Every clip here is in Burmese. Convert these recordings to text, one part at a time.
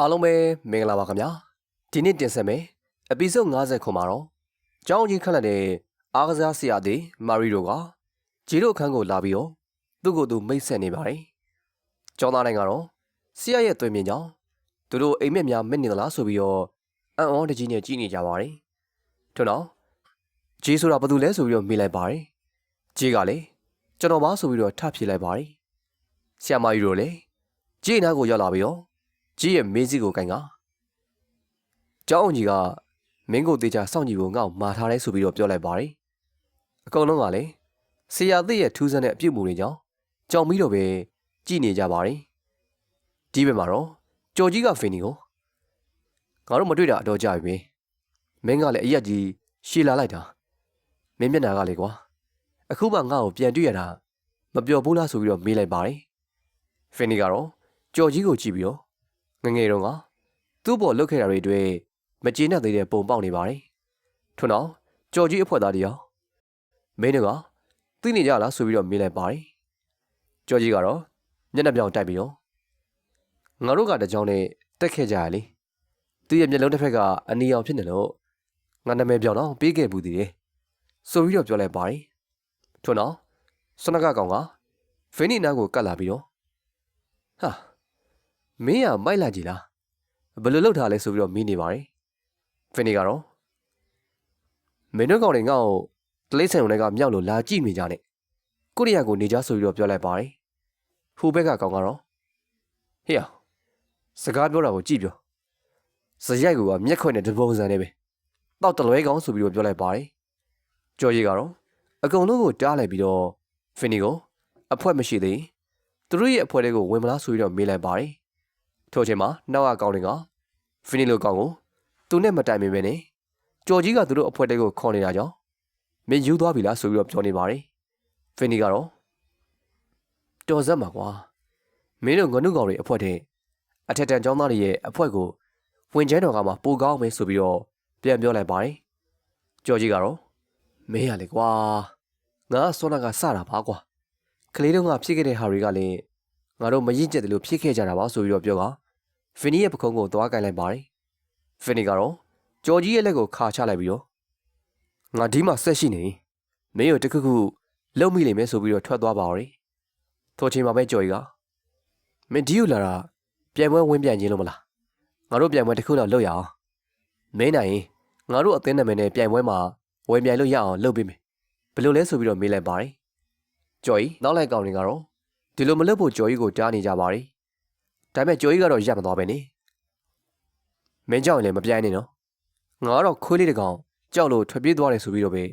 အားလုံးပဲမင်္ဂလာပါခင်ဗျာဒီနေ့တင်ဆက်မယ်အပီဆို50ခွန်မှာတော့ကျောင်းကြီးခန့်လက်တဲ့အားကစားဆရာသည်မာရီတို့ကဂျီတို့အခန်းကိုလာပြီးတော့သူ့ကိုယ်သူမိတ်ဆက်နေပါတယ်ကျောင်းသားတိုင်းကတော့ဆရာရဲ့သွေးမြင်ကြောင်းသူတို့အိမ်မက်များမက်နေသလားဆိုပြီးတော့အံ့ဩတကြီးနဲ့ကြည့်နေကြပါတယ်ထို့နောက်ဂျီဆိုတာဘာလို့လဲဆိုပြီးတော့မေးလိုက်ပါတယ်ဂျီကလည်းကျွန်တော်ပါဆိုပြီးတော့ထဖြေလိုက်ပါတယ်ဆရာမကြီးတို့လည်းဂျီနားကိုရောက်လာပြီးတော့ ကြီးရဲ့မေးစီကိုကင်ကကျောင်းအောင်ကြီးကမင်းကိုတေချာစောင့်ကြည့်ဖို့ငါ့ကိုမာထားတယ်ဆိုပြီးတော့ပြောလိုက်ပါတယ်အကုန်လုံးကလည်းဆရာသစ်ရဲ့ထူးဆန်းတဲ့အပြုတ်မှုတွေကြောင့်ကြောင်ပြီးတော့ပဲကြည်နေကြပါတယ်ဒီဘက်မှာတော့ကြော်ကြီးကဖင်နီကိုငါတို့မတွေ့တာအတော့ကြာပြီပဲမင်းကလည်းအရက်ကြီးရှည်လာလိုက်တာမင်းမျက်နှာကလေကွာအခုမှငါ့ကိုပြန်တွေ့ရတာမပျော်ဘူးလားဆိုပြီးတော့မေးလိုက်ပါတယ်ဖင်နီကတော့ကြော်ကြီးကိုကြည့်ပြီးတော့ ငငယ်တုန်းကသူ့ဘော်လုတ်ခဲ့တာတွေတွေ့မကျေနပ်သေးတဲ့ပုံပေါက်နေပါတယ်။ထွန်းအောင်ကြော်ကြီးအဖွဲသားတယောက်မင်းတို့ကသိနေကြလားဆိုပြီးတော့မေးလိုက်ပါတယ်။ကြော်ကြီးကတော့မျက်နှာပြောင်တိုက်ပြီးတော့ငါတို့ကတကြောင်နဲ့တက်ခဲ့ကြရလေ။သူ့ရဲ့မျက်လုံးတစ်ဖက်ကအနီအောင်ဖြစ်နေလို့ငါနာမည်ပြောင်းတော့ပေးခဲ့ဘူးတည်တယ်။ဆိုပြီးတော့ပြောလိုက်ပါတယ်။ထွန်းအောင်စနကကောင်ကဖင်းနီနာကိုကတ်လာပြီးတော့ဟာ မင်းကမိုက်လာကြည်လားဘယ်လိုလုပ်ထားလဲဆိုပြီးတော့မင်းနေပါတယ်ဖင်နီကတော့မင်းတို့ကောင်တွေငါ့ကိုတလိမ့်ဆန်ုံတွေကမြောက်လို့လာကြည့်နေကြနဲ့ကိုရီးယားကိုနေကြဆိုပြီးတော့ပြောလိုက်ပါတယ်ဟိုဘက်ကကောင်ကတော့ဟေ့ရစကားပြောတာကိုကြည့်ပြောစရိုက်ကမျက်ခွက်နဲ့တပုံစံနဲ့ပဲတောက်တလွဲကောင်ဆိုပြီးတော့ပြောလိုက်ပါတယ်ကြော်ရီကတော့အကုန်လုံးကိုတားလိုက်ပြီးတော့ဖင်နီကိုအဖွဲမရှိသေးသူတို့ရဲ့အဖွဲတွေကိုဝင်မလားဆိုပြီးတော့မေးလိုက်ပါတယ် ထို့ချိန်မှာနောက်ကကောင်းတွေကဖီနီလိုကောင်ကိုသူနဲ့မတိုင်မင်ပဲနဲ့ကြော်ကြီးကသူတို့အဖွဲတဲကိုခေါ်နေတာကြောင့်မင်းယူသွားပြီလားဆိုပြီးတော့ပြောနေပါတယ်ဖီနီကတော့တော်စက်မှာကွာမင်းတို့ငနုကောင်တွေအဖွဲတဲ့အထက်တန်ကျောင်းသားတွေရဲ့အဖွဲကိုဝင်ကျဲတော်ကမှပိုကောင်းမယ်ဆိုပြီးတော့ပြန်ပြောလိုက်ပါတယ်ကြော်ကြီးကတော့မင်းရလေကွာငါစောနာကစတာပါကွာကလေးတုန်းကဖြစ်ခဲ့တဲ့ဟာတွေကလည်းငါတို့မရင်ကျက်တယ်လို့ဖြစ်ခဲ့ကြတာပါဆိုပြီးတော့ပြောက ဖင်နီရဲ့ပခုံးကိုသွားကင်လိုက်ပါတယ်ဖင်နီကတော့ကြော်ကြီးရဲ့လက်ကိုခါချလိုက်ပြီးတော့ငါဒီမှာဆက်ရှိနေမင်းတို့တခုခုလုံမိလိမ့်မယ်ဆိုပြီးတော့ထွက်သွားပါတော့တယ်ထိုချိန်မှာပဲကြော်ကြီးကမင်းဒီကိုလာတာပြန်ပွဲဝင်ပြန်ခြင်းလို့မလားငါတို့ပြန်ပွဲတစ်ခုတော့လုပ်ရအောင်မင်းနိုင်ရင်ငါတို့အသင်းနာမည်နဲ့ပြန်ပွဲမှာဝင်ပြန်လို့ရအောင်လုပ်ပေးမယ်ဘယ်လိုလဲဆိုပြီးတော့မေးလိုက်ပါတယ်ကြော်ကြီးနောက်လိုက်ကောင်တွေကတော့ဒီလိုမလုပ်ဖို့ကြော်ကြီးကိုတားနေကြပါရီ ဒါပေမဲ့ကြော်ကြီးကတော့ရပ်မသွားပဲနေမင်းကြောက်ရင်လည်းမပြိုင်နဲ့နော်ငါကတော့ခွေးလေးတကောင်ကြောက်လို့ထွက်ပြေးသွားတယ်ဆိုပြီးတော့ပဲ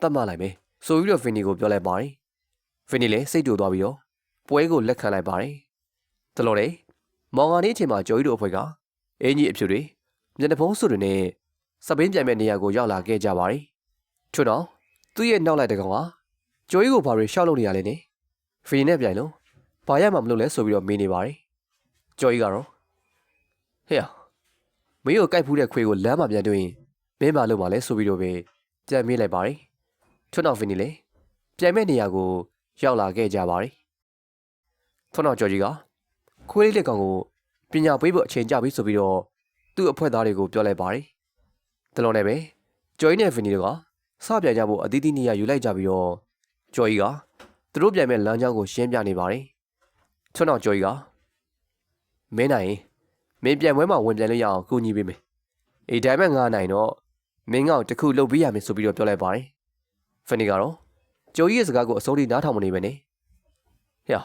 တတ်မှတ်လိုက်မယ်ဆိုပြီးတော့ဖင်နီကိုပြောလိုက်ပါရီဖင်နီလည်းစိတ်တူသွားပြီးတော့ပွဲကိုလက်ခံလိုက်ပါရီတလို့လေမောင်ငါနေအချိန်မှာကြော်ကြီးတို့အဖွဲ့ကအင်းကြီးအဖြူတွေမျက်နှာဖုံးစွတွေနဲ့စပင်းပြန်မဲ့နေရာကိုရောက်လာခဲ့ကြပါရီထို့တော့သူ့ရဲ့နောက်လိုက်တကောင်ကကြော်ကြီးကိုဘာတွေရှောက်လုပ်နေရလဲနေဖင်နီနဲ့ပြိုင်လို့ဘာရမှမလုပ်လဲဆိုပြီးတော့မေးနေပါတယ်။ ကြော်ကြီးကတော့ဟေ့ရမင်းကိုကြိုက်ဖူးတဲ့ခွေကိုလမ်းမှာပြန်တွေ့ရင်မင်းမလုပ်ပါလဲဆိုပြီးတော့ပဲပြန်မေးလိုက်ပါတယ်။ထွန်းတော်ဖင်နီလေပြန်မဲ့နေရာကိုရောက်လာခဲ့ကြပါတယ်။ထွန်းတော်ကြော်ကြီးကခွေးလေးလက်ကောင်ကိုပညာပေးဖို့အချိန်ကြပြီဆိုပြီးတော့သူ့အဖွဲသားတွေကိုပြောလိုက်ပါတယ်။တလုံးနဲ့ပဲကြော်ကြီးနဲ့ဖင်နီတို့ကစပြန်ကြဖို့အသီးသီးနေရာယူလိုက်ကြပြီးတော့ကြော်ကြီးကသူတို့ပြန်မဲ့လမ်းကြောင်းကိုရှင်းပြနေပါတယ်။ထွန်းတော်ကြော်ကြီးက မင်းနိုင်မင်းပြန်ပွဲမှာဝင်ပြန်လို့ရအောင်ကူညီပေးမယ်။အေးဒါပေမဲ့ငါနိုင်တော့မင်းကောင်တခုလုပ်ပေးရမယ်ဆိုပြီးတော့ပြောလိုက်ပါတယ်။ဖနီကတော့ကြော်ကြီးရဲ့စကားကိုအစိုးရနားထောင်မနေပဲနဲ့။ဟဲ့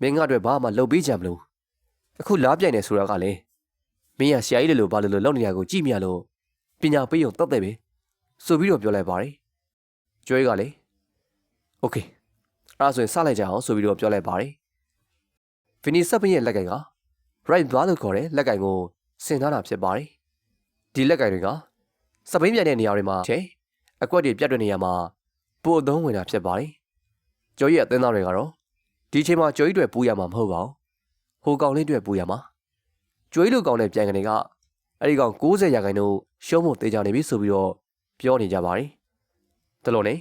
မင်းငါအတွက်ဘာမှလုပ်ပေးကြမလို့။အခုလားပြိုင်နေဆိုတာကလည်းမင်းရဆရာကြီးလိုဘာလို့လို့လုပ်နေရကိုကြည့်မြလို့ပညာပေးရုံတတ်တယ်ပဲ။ဆိုပြီးတော့ပြောလိုက်ပါတယ်။ကြော်ကြီးကလည်းโอเคအဲ့ဒါဆိုရင်စလိုက်ကြအောင်ဆိုပြီးတော့ပြောလိုက်ပါတယ်။ဖီနီဆက်ပင်းရဲ့လက်ကင်က right ဘာလို့ခေါ်တဲ့လက်ကင်ကိုဆင်ထားတာဖြစ်ပါတယ်။ဒီလက်ကင်တွေကစပိန်ပြန်တဲ့နေရာတွေမှာချေအကွက်တွေပြတ်တဲ့နေရာမှာပို့အသုံးဝင်တာဖြစ်ပါတယ်။ကျော်ကြီးရဲ့အသင်းသားတွေကတော့ဒီချိန်မှာကျော်ကြီးတွေပူရမှာမဟုတ်ပါဘူး။ဟိုကောင်လေးတွေပူရမှာကျော်ကြီးလိုကောင်တဲ့ပြန်ကနေကအဲ့ဒီကောင်60ရာခိုင်နှုန်းရှုံးဖို့တေးကြနေပြီဆိုပြီးတော့ပြောနေကြပါတယ်။တလို့နဲ့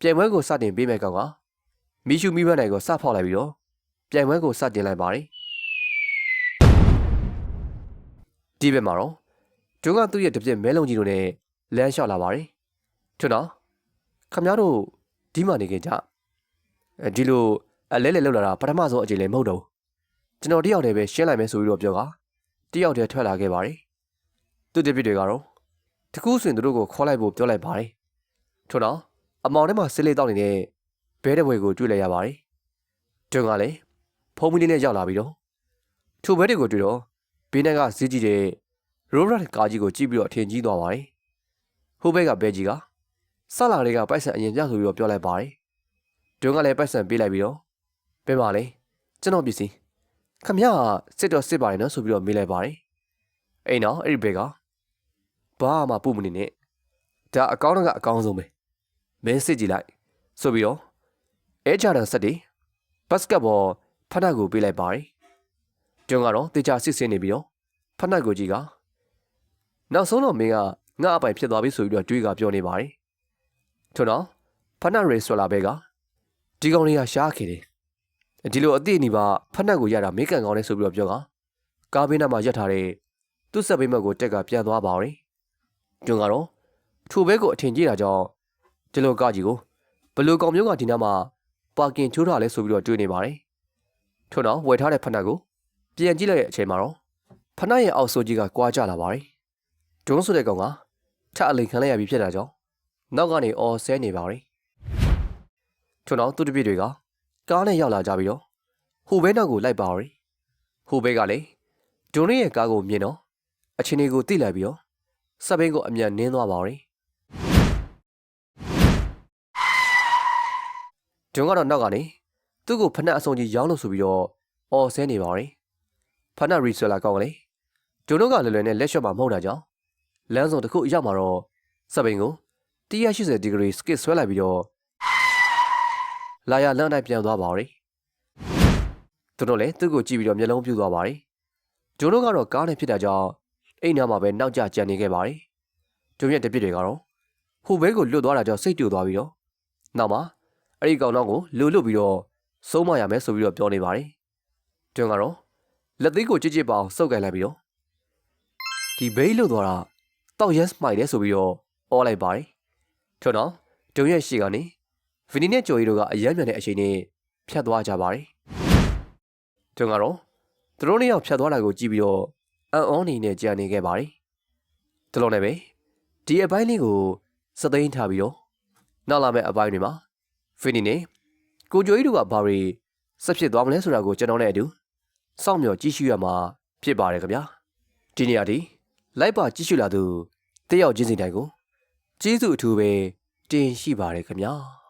ပြန်ပွဲကိုစတင်ပေးမဲ့ကောင်ကမီရှူမီဘတ်နိုင်ကိုစဖောက်လိုက်ပြီးတော့ပြန်ပွဲကိုစတင်လိုက်ပါတယ် ဒီဘက်မှာတော့ဂျုံကသူ့ရဲ့တပြက်မဲလုံးကြီးတို့နဲ့လမ်းလျှောက်လာပါတယ်ထွန်းတော့ခမရတို့ဒီမှနေကြကြအဲဒီလိုအလဲလဲလောက်လာတာပထမဆုံးအကြိမ်လည်းမဟုတ်တော့ဘူးကျွန်တော်တယောက်တည်းပဲရှင်းလိုက်မယ်ဆိုပြီးတော့ပြောကတယောက်တည်းထွက်လာခဲ့ပါတယ်သူတပြက်တွေကတော့တကူးဆွင်သူတို့ကိုခေါ်လိုက်ဖို့ပြောလိုက်ပါတယ်ထွန်းတော့အမောင်ထဲမှာစစ်လေးတောက်နေတဲ့ဘဲတဲ့ဘွေကိုတွေ့လိုက်ရပါတယ်ဂျုံကလည်းဖုံးမီလေးနဲ့ရောက်လာပြီးတော့ထိုဘဲတွေကိုတွေ့တော့ ဘေးနက်ကဈေးကြီးတဲ့ရိုဘတ်ကားကြီးကိုကြည့်ပြီးတော့အထင်ကြီးသွားပါတယ်။ဟိုဘက်ကဘဲကြီးကဆလာတွေကပိုက်ဆံအရင်ပြဆိုပြီးတော့ပြောလိုက်ပါတယ်။ဒွန်းကလည်းပိုက်ဆံပေးလိုက်ပြီးတော့ဘဲပါလေကျွန်တော်ပစ္စည်းခမရစစ်တော့စစ်ပါတယ်နော်ဆိုပြီးတော့မေးလိုက်ပါတယ်။အိမ်တော့အဲ့ဒီဘက်ကဘာမှပုမနေနဲ့ဒါအကောင်းကအကောင်းဆုံးပဲမင်းစစ်ကြည့်လိုက်ဆိုပြီးတော့အဲဂျာဒန်ဆက်တီဘတ်စကတ်ဘောဖတ်နတ်ကိုပေးလိုက်ပါတယ်။ ဒွန်းကတော့တေချာစစ်စင်းနေပြီးတော့ဖတ်နတ်ကိုကြီးကနောက်ဆုံးတော့မင်းကငါအပိုင်ဖြစ်သွားပြီဆိုပြီးတော့တွေးကပြောနေပါတယ်။ထို့တော့ဖနက်ရေဆိုလာဘဲကဒီကောင်လေးကရှားခဲ့တယ်။ဒီလိုအသည့်အနီးပါဖနက်ကိုရတာမင်းကန်ကောင်းလဲဆိုပြီးတော့ပြောကကားဘေးနားမှာရက်ထားတဲ့သူ့ဆက်ဘေးမက်ကိုတက်ကပြန်သွားပါရင်။ကျွန်းကတော့ထိုဘဲကိုအထင်ကြီးတာကြောင့်ဒီလိုကားကြီးကိုဘလူကောင်မျိုးကဒီနားမှာပါကင်ချိုးထားလဲဆိုပြီးတော့တွေးနေပါတယ်။ထို့တော့ဝယ်ထားတဲ့ဖနက်ကို ပြန်ကြည့်လိုက်တဲ့အချိန်မှာတော့ဖနက်ရဲ့အောက်ဆိုးကြီးကကွာကျလာပါတယ်။ဒုံးဆိုတဲ့ကောင်ကထအလိန်ခံလိုက်ရပြီဖြစ်တာကြောင့်နောက်ကနေအော်ဆဲနေပါရီထွန်းတော့သူတပြည့်တွေကကားနဲ့ရောက်လာကြပြီးတော့ဟိုဘဲနောက်ကိုလိုက်ပါရီဟိုဘဲကလည်းဒုံးရဲ့ကားကိုမြင်တော့အချင်းလေးကိုတိလိုက်ပြီးတော့စက်ဘင်းကိုအမြန်နင်းသွားပါရီဒုံးကတော့နောက်ကနေသူ့ကိုဖနက်အစုံကြီးရောင်းလို့ဆိုပြီးတော့အော်ဆဲနေပါရီ ဖနက်ရီဆွဲလာကောင်းကလေးဒုံးတို့ကလွယ်လွယ်နဲ့လက်လျှော့မှာမဟုတ်တာကြောင့်လမ်းစုံတစ်ခုအရောက်မှာတော့စပိန်ကို180ဒီဂရီစကစ်ဆွဲလိုက်ပြီးတော့လာရလမ်းတိုင်းပြန်သွားပါရီသူတို့လည်းသူ့ကိုကြည့်ပြီးတော့မျက်လုံးပြူသွားပါရီဂျုံတို့ကတော့ကားနဲ့ဖြစ်တာကြောင့်အိမ်နာမှာပဲနောက်ကျကြံနေခဲ့ပါရီဂျုံရဲ့တပည့်တွေကတော့ဟိုဘဲကိုလွတ်သွားတာကြောင့်စိတ်တူသွားပြီးတော့နောက်မှာအဲ့ဒီကောင်တော့ကိုလူလွတ်ပြီးတော့ဆုံးမရမယ်ဆိုပြီးတော့ပြောနေပါရီဂျုံကတော့ လက်သေးကိုကြစ်ကြစ်ပအောင်စုပ်ကန်လိုက်ပြီးတော့ဒီဘေးလွတ်သွားတာတောက်ရက်မှိုက်တယ်ဆိုပြီးတော့အော်လိုက်ပါတယ်ထို့တော့ဒုံရဲ့ရှေ့ကနေဗီနီနဲ့ဂျိုရီတို့ကအယမ်းမြန်တဲ့အချိန်နဲ့ဖြတ်သွားကြပါတယ်ကျုံကတော့သူတို့နှစ်ယောက်ဖြတ်သွားတာကိုကြည့်ပြီးတော့အန်အောနေနဲ့ကြာနေခဲ့ပါတယ်ဒီလိုနဲ့ပဲဒီအပိုင်းလေးကိုစသိန်းထားပြီးတော့နောက်လာမယ့်အပိုင်းတွေမှာဗီနီနဲ့ကိုဂျိုရီတို့ကဘာတွေဆက်ဖြစ်သွားမလဲဆိုတာကိုကျွန်တော်နဲ့အတူ စောင့်မျှော်ကြည့်ရှုရမှာဖြစ်ပါတယ်ခင်ဗျာဒီနေရာဒီလိုက်ပါကြည့်ရှုလာသူတယောက်ချင်းစီတိုင်းကိုကျေးဇူးအထူးပဲတင်ရှိပါတယ်ခင်ဗျာ